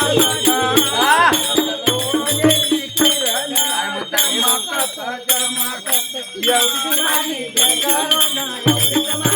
Yo, yo, yo, yo, yo,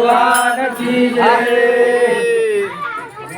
ભગવાન કી જય.